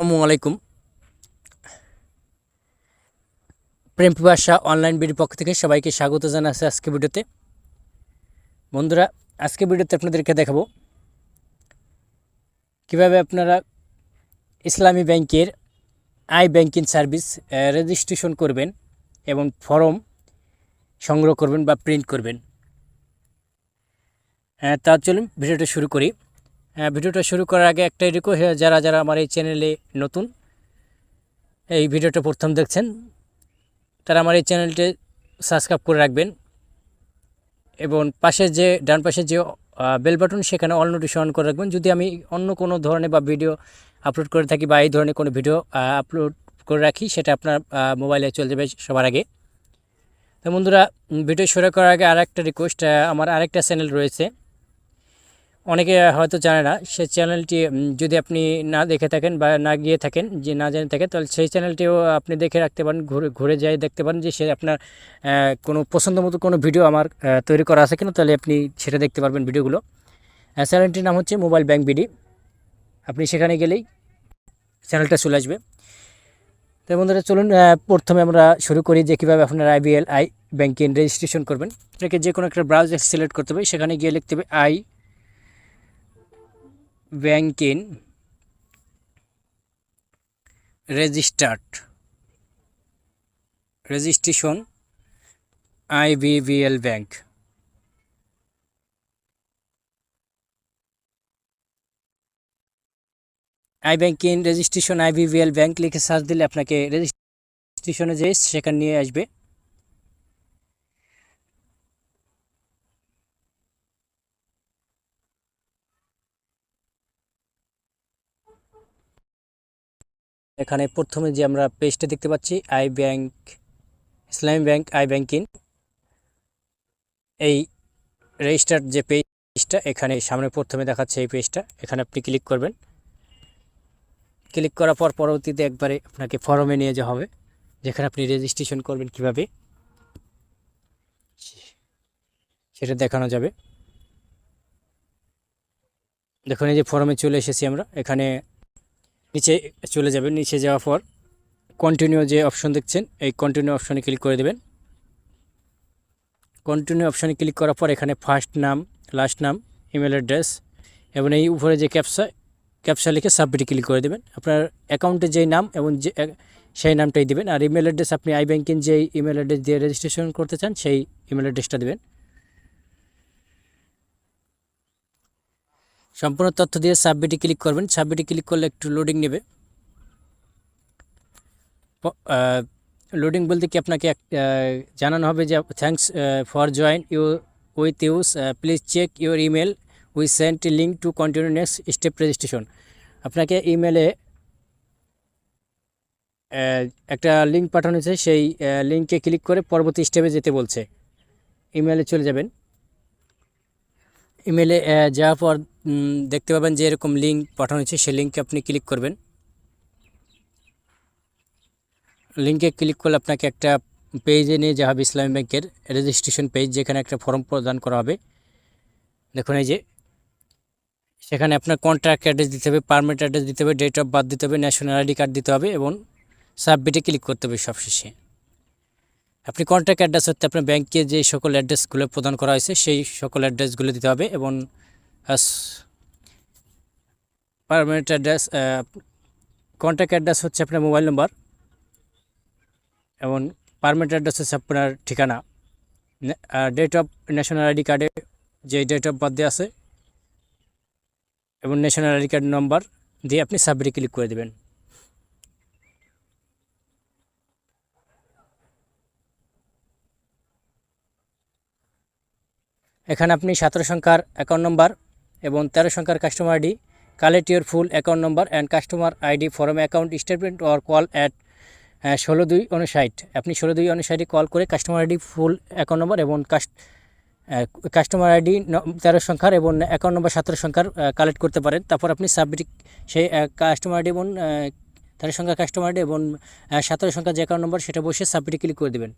আলাইকুম। প্রেম পিপাসা অনলাইন বিডির পক্ষ থেকে সবাইকে স্বাগত জানাচ্ছি আজকে ভিডিওতে। বন্ধুরা, আজকে ভিডিওতে আপনাদেরকে দেখাবো কীভাবে আপনারা ইসলামী ব্যাংকের আই ব্যাংকিং সার্ভিস রেজিস্ট্রেশন করবেন এবং ফর্ম সংগ্রহ করবেন বা প্রিন্ট করবেন। হ্যাঁ তা চলুন, ভিডিওটা শুরু করি। ভিডিওটা শুরু করার আগে একটাই রিকোয়েস্ট যারা যারা আমার এই চ্যানেলে নতুন, এই ভিডিওটা প্রথম দেখছেন, তারা আমার এই চ্যানেলটি সাবস্ক্রাইব করে রাখবেন এবং পাশে যে, ডান পাশে যে বেল বাটন সেখানে অল নোটিফিকেশন অন করে রাখবেন। যদি আমি অন্য কোনো ধরনের বা ভিডিও আপলোড করে থাকি বা এই ধরনের কোনো ভিডিও আপলোড করে রাখি, সেটা আপনার মোবাইলে চলে যাবে সবার আগে। তো বন্ধুরা ভিডিও শুরু করার আগে আরেকটা রিকোয়েস্ট আমার আরেকটা চ্যানেল রয়েছে। অনেকে হয়তো জানে না সেই চ্যানেলটি যদি আপনি না দেখে থাকেন বা না গিয়ে থাকেন, যে না জেনে থাকেন তাহলে সেই চ্যানেলটিও আপনি দেখে রাখতে পারেন, ঘুরে ঘুরে যাই দেখতে পারেন যে সে আপনার কোনো পছন্দ মতো কোনো ভিডিও আমার তৈরি করা আছে কিনা, তাহলে আপনি সেটা দেখতে পারবেন ভিডিওগুলো। চ্যানেলটির নাম হচ্ছে মোবাইল ব্যাংক বিডি। আপনি সেখানে গেলেই চ্যানেলটা চলে আসবে। তো বন্ধুরা, চলুন প্রথমে আমরা শুরু করি যে কীভাবে আপনার আইবিএল আই ব্যাংকিং রেজিস্ট্রেশন করবেন। আপনাকে যে কোনো একটা ব্রাউজার সিলেক্ট করতে হবে, সেখানে গিয়ে লিখতে হবে I banking registered, registration IBBL bank. I banking registration IBBL bank লিখে সার্চ দিলে আপনাকে রেজিস্ট্রেশনে যে সেখানে নিয়ে আসবে। এখানে প্রথমে যে আমরা পেজটা দেখতে পাচ্ছি I bank Islami bank I banking এই রেজিস্টার্ড যে পেজটা এখানে সামনে প্রথমে দেখাচ্ছে এই পেজটা এখানে আপনি ক্লিক করবেন। ক্লিক করার পর পরবর্তীতে একবারে আপনাকে ফর্মে নিয়ে যাওয়া হবে, যেখানে আপনি রেজিস্ট্রেশন করবেন কীভাবে। সেটা দেখানো যাবে। দেখুন, এই যে ফর্মে চলে এসেছি আমরা। এখানে নিচে চলে যাবেন, নিচে যাওয়ার পর কন্টিনিউ যে অপশন দেখছেন, এই কন্টিনিউ অপশনে ক্লিক করে দেবেন। কন্টিনিউ অপশনে ক্লিক করার পর এখানে ফার্স্ট নাম লাস্ট নাম ইমেল অ্যাড্রেস এবং এই উপরে যে ক্যাপসা ক্যাপসা লিখে সাবমিটে ক্লিক করে দেবেন। আপনার অ্যাকাউন্টে যেই নাম এবং যে সেই নামটাই দেবেন, আর ইমেল অ্যাড্রেস আপনি আই ব্যাংকিং যেই ইমেল অ্যাড্রেস দিয়ে রেজিস্ট্রেশন করতে চান, সেই ইমেল অ্যাড্রেসটা দেবেন। সম্পূর্ণ তথ্য দিয়ে সাবমিটে ক্লিক করবেন। সাবমিটে ক্লিক করলে একটু লোডিং নেবে। লোডিং বলতে কি আপনাকে জানানো হবে যে thanks for join you with us please check your email we sent link to continue next step registration আপনাকে ইমেলে একটা লিঙ্ক পাঠানো হয়েছে। সেই লিঙ্কে ক্লিক করে পরবর্তী স্টেপে যেতে বলছে। ইমেলে চলে যাবেন। ইমেলে যাওয়ার পর দেখতে পাবেন যে এরকম লিঙ্ক পাঠানো হয়েছে। সেই লিঙ্কে আপনি ক্লিক করবেন। লিঙ্কে ক্লিক করলে আপনাকে একটা পেজে নিয়ে যাওয়া হবে ইসলামী ব্যাংকের রেজিস্ট্রেশন পেজ যেখানে একটা ফর্ম প্রদান করা হবে। দেখুন এই যে, সেখানে আপনার কন্ট্রাক্ট অ্যাড্রেস দিতে হবে পারমিট অ্যাড্রেস দিতে হবে ডেট অফ বার্থ দিতে হবে ন্যাশনাল আইডি কার্ড দিতে হবে এবং সাবমিটে ক্লিক করতে হবে সবশেষে। আপনি কন্ট্যাক্ট অ্যাড্রেস হতে আপনার ব্যাংকে যে সকল অ্যাড্রেসগুলো প্রদান করা হয়েছে, সেই সকল অ্যাড্রেসগুলো দিতে হবে এবং পারমানেন্ট অ্যাড্রেস কন্ট্যাক্ট অ্যাড্রেস হচ্ছে আপনার মোবাইল নম্বর এবং পারমানেন্ট অ্যাড্রেস হচ্ছে আপনার ঠিকানা। ডেট অফ ন্যাশনাল আইডি কার্ডে যে ডেট অফ বার্থ আছে এবং ন্যাশনাল আইডি কার্ড নম্বর দিয়ে আপনি সাবমিটে ক্লিক করে দেবেন। এখানে আপনি সতেরো সংখ্যার অ্যাকাউন্ট নম্বর এবং তেরো সংখ্যার customer ID collect your full account number and customer ID form account statement or call at ষোলো দুই উনষাট আপনি ষোলো দুই উনষাটে কল করে customer ID full account number এবং কাস্ট কাস্টমার আইডি তেরো সংখ্যার এবং অ্যাকাউন্ট নম্বর সতেরো সংখ্যার কালেক্ট করতে পারেন। তারপর আপনি সাবমিট সেই কাস্টমার আইডি এবং তেরো সংখ্যার কাস্টমার আইডি এবং সতেরো সংখ্যার যে অ্যাকাউন্ট নম্বর সেটা বসে সাবমিটে ক্লিক করে দেবেন।